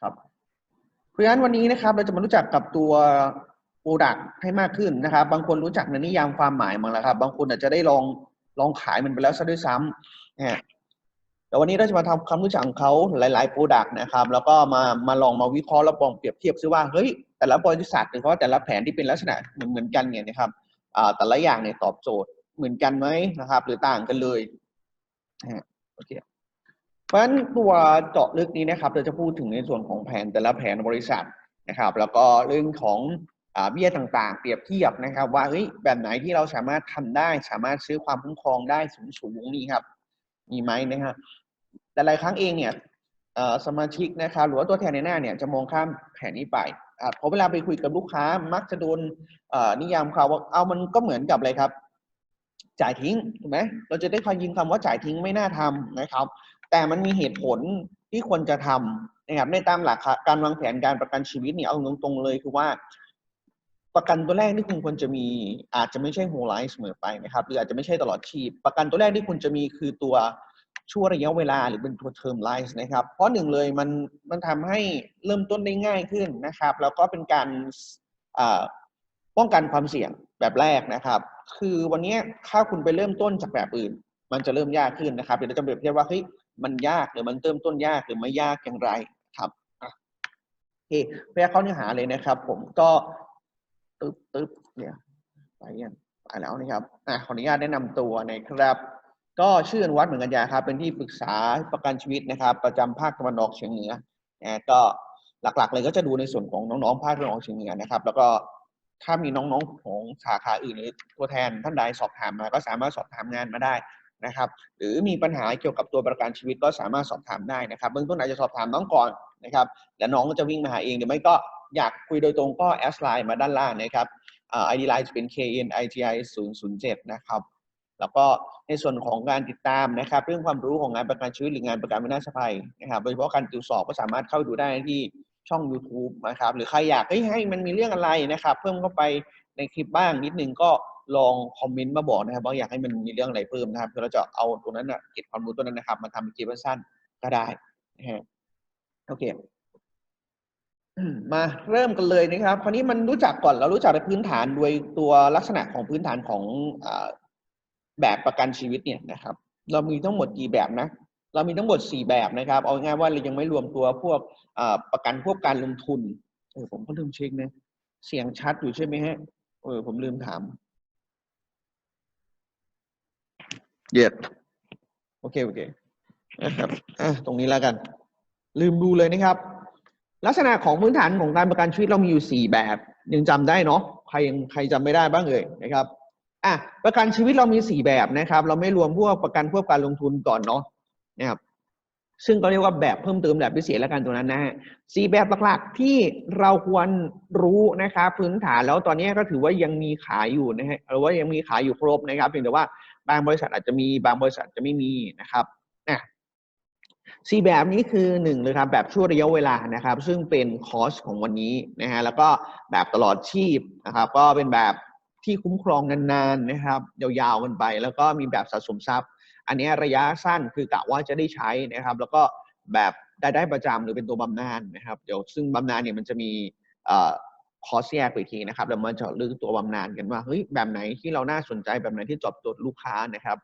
ครับเพราะฉะนั้นวันนี้นะครับเราจะมารู้จักกับตัวโปรดักให้มากขึ้นนะครับ บางคนรู้จักในนิยามความหมายมาแล้วครับ บางคนอาจจะได้ลองลองขายมันไปแล้วซะด้วยซ้ำนะฮะแต่วันนี้เราจะมาทำความรู้จักของเขาหลาย ๆ โปรดักนะครับ แล้วก็มามาลองมาวิเคราะห์แล้วลองเปรียบเทียบซิว่าเฮ้ยแต่ละบริษัทหรือว่าแต่ละแผนที่เป็นลักษณะเหมือนเหมือนกันเนี่ยนะครับแต่ละอย่างเนี่ยตอบโจทย์เหมือนกันไหมนะครับ หรือต่างกันเลยนะฮะโอเค เพราะฉะนั้นตัวเจาะลึกนี้นะครับเราจะพูดถึงในส่วนของแผนแต่ละแผนบริษัทนะครับ แล้วก็เรื่องของเบี้ยต่างๆ เปรียบเทียบนะครับ ว่าเฮ้ยแบบไหนที่เราสามารถทำได้ สามารถซื้อความคุ้มครองได้สูงๆนี่ครับ มีไหมนะครับแต่หลายครั้งเองเนี่ยสมาชิกนะครับหรือว่าตัวแทนในหน้าเนี่ยจะมองข้ามแผนนี้ไปอ่าพอเวลาไปคุยกับลูกค้ามักจะโดนนิยามเขาว่าเอามันก็เหมือนกับอะไรครับ จ่ายทิ้งถูกไหมเราจะได้คอยยินคำว่าจ่ายทิ้งไม่น่าทำนะครับ แต่มันมีเหตุผลที่ควรจะทำนะครับในตามหลักการวางแผนการประกันชีวิตเนี่ยเอาตรงๆเลยคือว่า ประกันตัวแรกที่คุณควรจะมีอาจจะไม่ใช่ whole life เสมอไปนะครับ หรืออาจจะไม่ใช่ตลอดชีพ ประกันตัวแรกที่คุณจะมีคือตัวช่วงระยะเวลาหรือเป็นตัว term life นะครับ เพราะหนึ่งเลยมันมันทำให้เริ่มต้นได้ง่ายขึ้นนะครับ แล้วก็เป็นการป้องกันความเสี่ยงแบบแรกนะครับ คือวันนี้ถ้าคุณไปเริ่มต้นจากแบบอื่น มันจะเริ่มยากขึ้นนะครับเดี๋ยวเราจะเปรียบเทียบว่าเฮ้ย มันยากหรือมันเริ่มต้นยากหรือไม่ยากอย่างไรครับอะโอเคเพื่อเข้าเนื้อหาเลยนะครับ ผมก็ตึ๊บตึ๊บเนี่ยไปยังไปแล้วนะครับอะขออนุญาตแนะนำตัวนะครับ ก็ชื่ออนุวัฒน์เหมือนกันยาครับเป็นที่ปรึกษาประกันชีวิตนะครับ ประจำภาคตะวันออกเฉียงเหนือนะก็หลักๆ เลยก็จะดูในส่วนของน้องๆภาคตะวันออกเฉียงเหนือนะครับ แล้วก็ถ้ามีน้องๆของสาขาอื่นหรือตัวแทนท่านใดสอบถามมา ก็สามารถสอบถามงานมาได้ นะครับ หรือมีปัญหาเกี่ยวกับตัวประกันชีวิตก็สามารถสอบถามได้นะครับเบื้องต้นอาจจะสอบถามน้องก่อนนะครับแล้วน้องก็จะวิ่งมาหาเองหรือไม่ก็อยากคุยโดยตรงก็แอสไลน์มาด้านล่างนะครับอ่า ID line จะเป็น KNIGI 007นะครับแล้วก็ในส่วนของการติดตามนะครับ เรื่องความรู้ของงานประกันชีวิตหรืองานประกันวินาศภัยนะครับโดยเฉพาะการติวสอบก็สามารถเข้าดูได้ที่ช่อง YouTube นะครับ หรือใครอยากให้ให้มันมีเรื่องอะไรนะครับ เพิ่มเข้าไปในคลิปบ้างนิดนึงก็ลองคอมเมนต์มาบอกนะครับว่าอยากให้มันมีเรื่องอะไรเพิ่มนะครับเพื่อเราจะเอาตรงนั้นนะเก็บความรู้ตัวนั้นนะครับ มาทำเป็นคลิปสั้นก็ได้นะฮะโอเคมาเริ่มกันเลยนะครับ คราวนี้มันรู้จักก่อนเรารู้จักในพื้นฐานโดยตัวลักษณะของพื้นฐานของอแบบประกันชีวิตเนี่ยนะครับ เรามีทั้งหมดกี่แบบนะ เรามีทั้งหมดสี่แบบนะครับ เอาง่ายๆว่าเรายังไม่รวมตัวพวกประกันพวกการลงทุนเออผมก็ลืมเช็คนะเสียงชัดอยู่ใช่ไหมฮะเออผมลืมถาม เย็ดโอเค โอเคนะครับอะตรงนี้แล้วกัน ลืมดูเลยนะครับ ลักษณะของพื้นฐานของการประกันชีวิตเรามีอยู่สี่แบบ ยังจำได้เนาะใครยังใครจำไม่ได้บ้างเอ่ยนะครับอะประกันชีวิตเรามีสี่แบบนะครับ เราไม่รวมพวกประกันพวกการลงทุนก่อนเนาะนะครับซึ่งก็เรียกว่าแบบเพิ่มเติมแบบพิเศษแล้วกันตัวนั้นนะฮะสี่แบบหลักๆที่เราควรรู้นะครับพื้นฐานแล้วตอนนี้ก็ถือว่ายังมีขายอยู่นะฮะหรือว่ายังมีขายอยู่ครบนะครับเพียงแต่ว่า บางบริษัทอาจจะมีบางบริษัทจะไม่มีนะครับอะสี่แบบนี้คือหนึ่งเลยครับแบบช่วงระยะเวลานะครับ ซึ่งเป็นคอสของวันนี้นะฮะแล้วก็แบบตลอดชีพนะครับ ก็เป็นแบบที่คุ้มครองนานๆนะครับ ยาวๆกันไป แล้วก็มีแบบสะสมทรัพย์ อันนี้ระยะสั้นคือกะว่าจะได้ใช้นะครับ แล้วก็แบบรายได้ประจำหรือเป็นตัวบำนาญนะครับ เดี๋ยวซึ่งบำนาญเนี่ยมันจะมีอ คอสแยกไปทีนะครับแล้วมาเจาะลึกตัวบำนาญกันว่าเฮ้ยแบบไหนที่เราน่าสนใจแบบไหนที่ตอบโจทย์ลูกค้านะครับ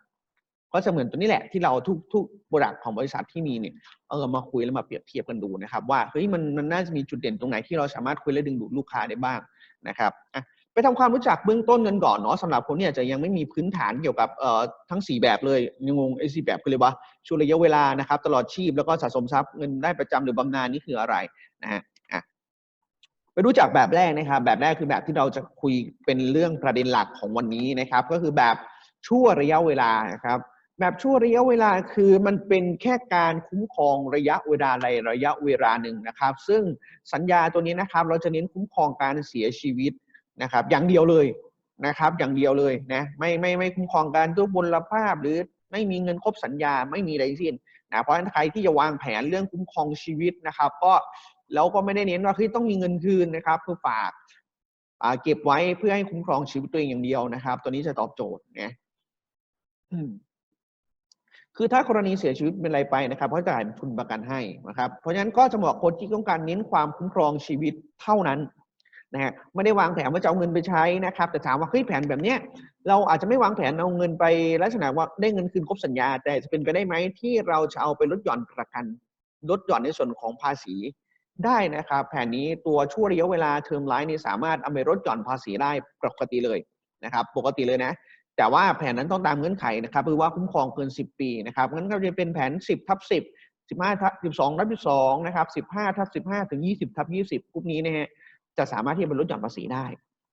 ก็จะเหมือนตัวนี้แหละที่เราทุกทุกโปรดักของบริษัทที่มีเนี่ยเออมาคุยแล้วมาเปรียบเทียบกันดูนะครับ ว่าเฮ้ยมันมันน่าจะมีจุดเด่นตรงไหนที่เราสามารถคุยและดึงดูดลูกค้าได้บ้างนะครับอะไปทำความรู้จักเบื้องต้นกันก่อนเนาะสำหรับคนที่อาจะยังไม่มีพื้นฐานเกี่ยวกับเอ่อทั้ง 4 แบบเลยยังงงไอ้สี่แบบคือเลยว่าช่วงระยะเวลานะครับ ตลอดชีพแล้วก็สะสมทรัพย์เงินได้ประจำหรือบำนาญนี่คืออะไรนะฮะ ไปรู้จักแบบแรกนะครับ แบบแรกคือแบบที่เราจะคุยเป็นเรื่องประเด็นหลักของวันนี้นะครับ ก็คือแบบชั่วระยะเวลานะครับแบบชั่วระยะเวลาคือมันเป็นแค่การคุ้มครองระยะเวลาในระยะเวลาหนึ่งนะครับ ซึ่งสัญญาตัวนี้นะครับ เราจะเน้นคุ้มครองการเสียชีวิตนะครับ อย่างเดียวเลยนะครับ อย่างเดียวเลยนะไม่ไม่ไม่คุ้มครองการทุกบุลภาพ หรือไม่มีเงินครบสัญญาไม่มีอะไรสิ้นนะเพราะฉะนั้นใครที่จะวางแผนเรื่องคุ้มครองชีวิตนะครับ ก็ แล้วก็ไม่ได้เน้นว่าคือต้องมีเงินคืนนะครับเพื่อฝากเก็บไว้เพื่อให้คุ้มครองชีวิตตัวเองอย่างเดียวนะครับ ตัวนี้จะตอบโจทย์นะคือถ้ากรณีเสียชีวิตเป็นอะไรไปนะครับเขาจะจ่ายทุนประกันให้นะครับ เพราะฉะนั้นก็จะเหมาะคนที่ต้องการเน้นความคุ้มครองชีวิตเท่านั้นนะฮะไม่ได้วางแผนว่าจะเอาเงินไปใช้นะครับ แต่ถามว่าเฮ้ยแผนแบบเนี้ยเราอาจจะไม่วางแผนเอาเงินไปลักษณะว่าได้เงินคืนครบสัญญา แต่จะเป็นไปได้ไหมที่เราจะเอาไปลดหย่อนประกันลดหย่อนในส่วนของภาษี ได้นะครับ แผนนี้ตัวช่วงระยะเวลาเทอมไลน์นี่สามารถเอาไปลดหย่อนภาษีได้ปกติเลยนะครับ ปกติเลยนะ แต่ว่าแผนนั้นต้องตามเงื่อนไขนะครับคือว่าคุ้มครองเกิน 10 ปีนะครับงั้นก็จะเป็นแผน 10ทับ10 15ทับ12ทับ12นะครับ15ทับ15 ถึง 20ทับ20กลุ่มนี้นะฮะจะสามารถที่จะลุหย่อนภาษีได้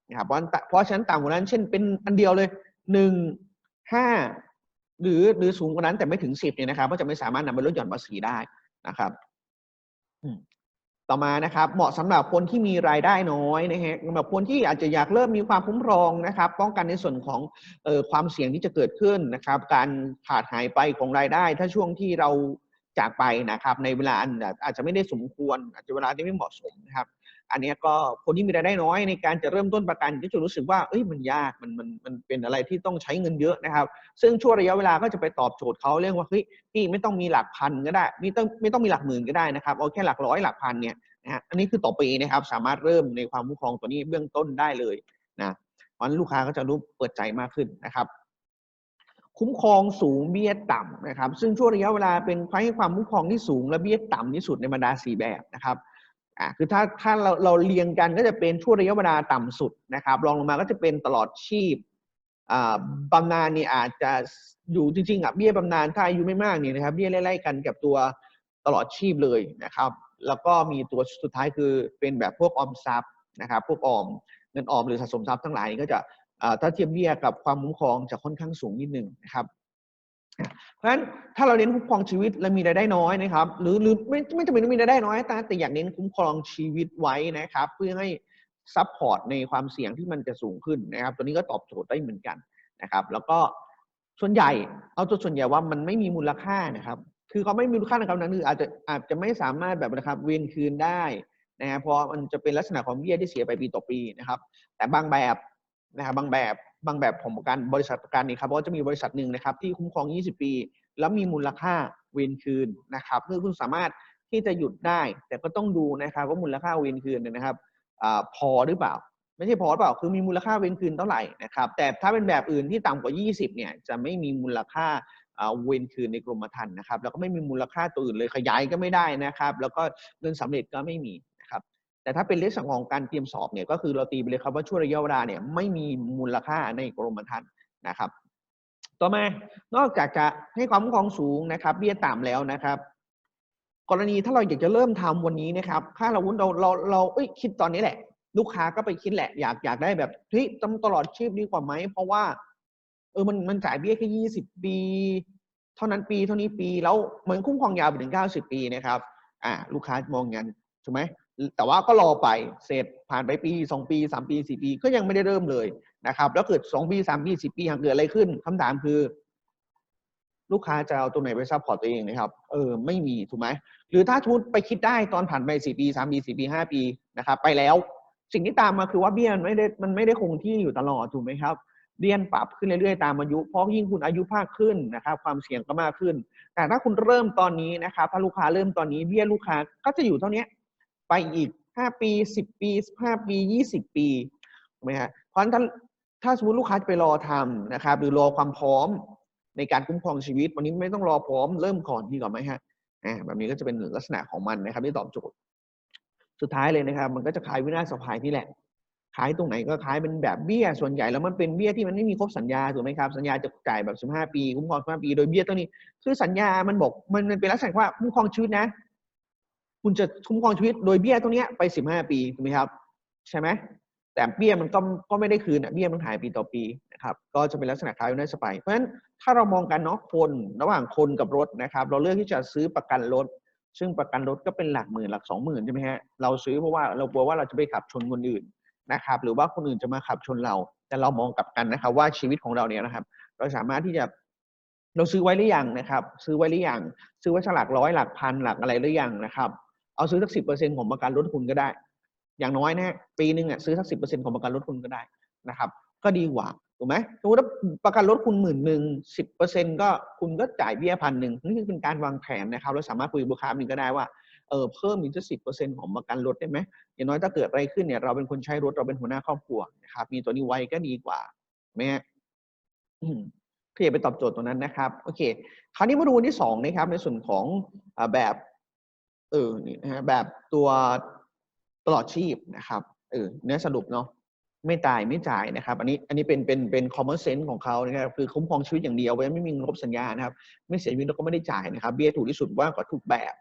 นะครับเพราะเพราะฉะนั้นต่ำกว่านั้นเช่นเป็นอันเดียวเลย 1 5 หรือหรือสูงกว่านั้นแต่ไม่ถึง 10เนี่ยนะครับ ก็จะไม่สามารถนำไปลดหย่อนภาษีได้นะครับ ต่อมานะครับ เหมาะสำหรับคนที่มีรายได้น้อยนะฮะสำหรับคนที่อาจจะอยากเริ่มมีความคุ้มครองนะครับ ป้องกันในส่วนของออความเสี่ยงที่จะเกิดขึ้นนะครับ การขาดหายไปของรายได้ ถ้าช่วงที่เราจากไปนะครับ ในเวลาอันอาจจะไม่ได้สมควร อาจจะเวลาที่ไม่เหมาะสมนะครับ อันนี้ก็คนที่มีรายได้น้อยในการจะเริ่มต้นประกันก็จะรู้สึกว่าเอ้ยมันยากมันมันมันเป็นอะไรที่ต้องใช้เงินเยอะนะครับ ซึ่งช่วงระยะเวลาก็จะไปตอบโจทย์เขาเรื่องว่าเฮ้ยพี่ไม่ต้องมีหลักพันก็ได้ไม่ต้องไม่ต้องมีหลักหมื่นก็ได้นะครับเอาแค่หลักร้อยหลักพันเนี่ยนะฮะอันนี้คือต่อปีนะครับสามารถเริ่มในความคุ้มครองตัวนี้เบื้องต้นได้เลยนะเพราะฉะนั้นลูกค้าก็จะรู้เปิดใจมากขึ้นนะครับคุ้มครองสูงเบี้ยต่ำนะครับ ซึ่งช่วงระยะเวลาเป็นให้ความคุ้มครองที่สูงและเบี้ยต่ำที่สุดในบรรดาสี่แบบนะครับ อ่าคือถ้าถ้าเราเราเรียงกันก็จะเป็นช่วงระยะเวลาต่ำสุดนะครับรองลงมาก็จะเป็นตลอดชีพอ่าบำนาญเนี่ยอาจจะอยู่จริงๆอะเบี้ยบำนาญถ้าอายุไม่มากเนี่ยนะครับเบี้ยไล่ๆกันกับตัวตลอดชีพเลยนะครับ แล้วก็มีตัวสุดท้ายคือเป็นแบบพวกออมทรัพย์นะครับ พวกออมเงินออมหรือสะสมทรัพย์ทั้งหลายนี่ก็จะอ่าถ้าเทียบเบี้ยกับความคุ้มครองจะค่อนข้างสูงนิดนึงนะครับ เพราะฉะนั้นถ้าเราเน้นคุ้มครองชีวิตและมีรายได้น้อยนะครับ หรือหรือไม่ไม่จำเป็นต้องมีรายได้น้อยแต่แต่อยากเน้นคุ้มครองชีวิตไว้นะครับ เพื่อให้ซัพพอร์ตในความเสี่ยงที่มันจะสูงขึ้นนะครับ ตัวนี้ก็ตอบโจทย์ได้เหมือนกันนะครับ แล้วก็ส่วนใหญ่เอาตัวส่วนใหญ่ว่ามันไม่มีมูลค่านะครับ คือเขาไม่มีมูลค่าในคำนั้นคืออาจจะอาจจะไม่สามารถแบบนะครับเวียนคืนได้นะฮะเพราะมันจะเป็นลักษณะของเบี้ยที่เสียไปปีต่อปีนะครับ แต่บางแบบนะครับบางแบบ บางแบบของประกันบริษัทประกันนี่ครับเพราะว่าจะมีบริษัทหนึ่งนะครับที่คุ้มครอง 20 ปี แล้วมีมูลค่าเวนคืนนะครับคือคุณสามารถที่จะหยุดได้ แต่ก็ต้องดูนะครับว่ามูลค่าเวนคืนเนี่ยนะครับอพอหรือเปล่า ไม่ใช่พอหรือเปล่าคือมีมูลค่าเวนคืนเท่าไหร่นะครับแต่ถ้าเป็นแบบอื่นที่ต่ำกว่า 20 เนี่ยจะไม่มีมูลค่าเวนคืนในกรมธรรม์นะครับแล้วก็ไม่มีมูลค่าตัวอื่นเลยขยายก็ไม่ได้นะครับ แล้วก็เงินสำเร็จก็ไม่มีนะครับ แต่ถ้าเป็นเรื่องของการเตรียมสอบเนี่ยก็คือเราตีไปเลยครับว่าช่วงระยะเวลาเนี่ยไม่มีมูลค่าในกรมธรรม์นะครับ ต่อมานอกจากจะให้ความคุ้มครองสูงนะครับเบี้ยต่ำแล้วนะครับ กรณีถ้าเราอยากจะเริ่มทำวันนี้นะครับ ค่าเราวุ้นเราเราเราเอ้ยคิดตอนนี้แหละ ลูกค้าก็ไปคิดแหละ อยากอยากได้แบบเฮ้ยต้องตลอดชีพดีกว่าไหมเพราะว่า เออมันมันจ่ายเบี้ยแค่ยี่สิบปี เท่านั้นปีเท่านี้ปีแล้วเหมือนคุ้มครองยาวไปถึงเก้าสิบปีนะครับ อ่า ลูกค้ามองงั้น ถูกไหมแต่ว่าก็รอไปเสร็จผ่านไปปีสองปีสามปีสี่ปี ก็ยังไม่ได้เริ่มเลยนะครับ แล้วเกิดสองปีสามปีสี่ปีหากเกิดอะไรขึ้นคำถามคือ ลูกค้าจะเอาตัวไหนไปซัพพอร์ตตัวเองนะครับ เออไม่มีถูกไหมหรือถ้าทุนไปคิดได้ตอนผ่านไปสี่ปีสามปีสี่ปีห้าปีนะครับ ไปแล้ว สิ่งที่ตามมาคือว่าเบี้ยมันไม่ได้มันไม่ได้คงที่อยู่ตลอดถูกไหมครับเบี้ยปรับขึ้นเรื่อยๆตามอายุ เพราะยิ่งคุณอายุมากขึ้นนะครับ ความเสี่ยงก็มากขึ้น แต่ถ้าคุณเริ่มตอนนี้นะครับ ถ้าลูกค้าเริ่มตอนนี้เบี้ยลูกค้าก็จะอยู่เท่านี้ ไปอีกห้าปีสิบปีห้าปียี่สิบปีถูกไหมฮะเพราะฉะนั้นถ้าถ้าสมมติลูกค้าจะไปรอทำนะครับ หรือรอความพร้อมในการคุ้มครองชีวิต วันนี้ไม่ต้องรอพร้อมเริ่มก่อนดีกว่าไหมฮะอ่าแบบนี้ก็จะเป็นลักษณะของมันนะครับที่ตอบโจทย์ สุดท้ายเลยนะครับ มันก็จะขายวินาศสภายนี่แหละขายตรงไหนก็ขายเป็นแบบเบี้ยส่วนใหญ่แล้วมันเป็นเบี้ยที่มันไม่มีครบสัญญาถูกไหมครับสัญญาจะจ่ายแบบ 15 ปีคุ้มครอง15ปี โดยเบี้ยตัวนี้ คือสัญญามันบอกมันเป็นลักษณะว่าคุ้มครองชีวิตนะ คุณจะคุ้มครองชีวิตโดยเบี้ยตัวเนี้ยไป15ปีถูกไหมครับ ใช่ไหมแต่เบี้ยมันก็ก็ไม่ได้คืนอะเบี้ยมันหายปีต่อปีนะครับก็จะเป็นลักษณะคล้ายวินาศสภายเพราะฉะนั้นถ้าเรามองกันเนาะคนระหว่างคนกับรถนะครับ เราเลือกที่จะซื้อประกันรถ ซึ่งประกันรถก็เป็นหลักหมื่นหลักสองหมื่นใช่ไหมฮะเราซื้อเพราะว่าเรากลัวว่าเราจะไปขับชนคนอื่นนะครับ หรือว่าคนอื่นจะมาขับชนเรา แต่เรามองกลับกันนะครับ ว่าชีวิตของเราเนี่ยนะครับ เราสามารถที่จะเราซื้อไว้หรือยังนะครับ ซื้อไว้หรือยังซื้อไว้ฉลากร้อยหลักพันหลักอะไรหรือยังนะครับ เอาซื้อสักสิบเปอร์เซ็นของประกันรถคุณก็ได้ อย่างน้อยนะปีหนึ่งอะซื้อสักสิบเปอร์เซ็นของประกันรถคุณก็ได้นะครับ ก็ดีกว่าถูกไหมสมมติว่าประกันรถคุณหมื่นหนึ่งสิบเปอร์เซ็นก็คุณก็จ่ายเบี้ยพันหนึ่งนี่คือเป็นการวางแผนนะครับ เราสามารถคุยกับลูกค้าหนึ่งก็ได้ว่าเออเพิ่มอีกสักสิบเปอร์เซ็นของประกันรถได้ไหมอย่างน้อยถ้าเกิดอะไรขึ้นเนี่ยเราเป็นคนใช้รถเราเป็นหัวหน้าครอบครัวนะครับมีตัวนี้ไว้ก็ดีกว่าไหมฮะอืมเพื่อไปตอบโจทย์ตัวนั้นนะครับโอเค คราวนี้มาดูที่สองนะครับในส่วนของแบบ เออนี่นะฮะแบบตัวตลอดชีพนะครับเออเนื้อสรุปเนาะไม่ตายไม่จ่ายนะครับ อันนี้อันนี้เป็นเป็นเป็น common sense ของเขานะครับคือคุ้มครองชีวิตอย่างเดียวไว้ไม่มีเงินครบสัญญานะครับ ไม่เสียชีวิตแล้วก็ไม่ได้จ่ายนะครับ เบี้ยถูกที่สุดว่าก็ถูกแบบ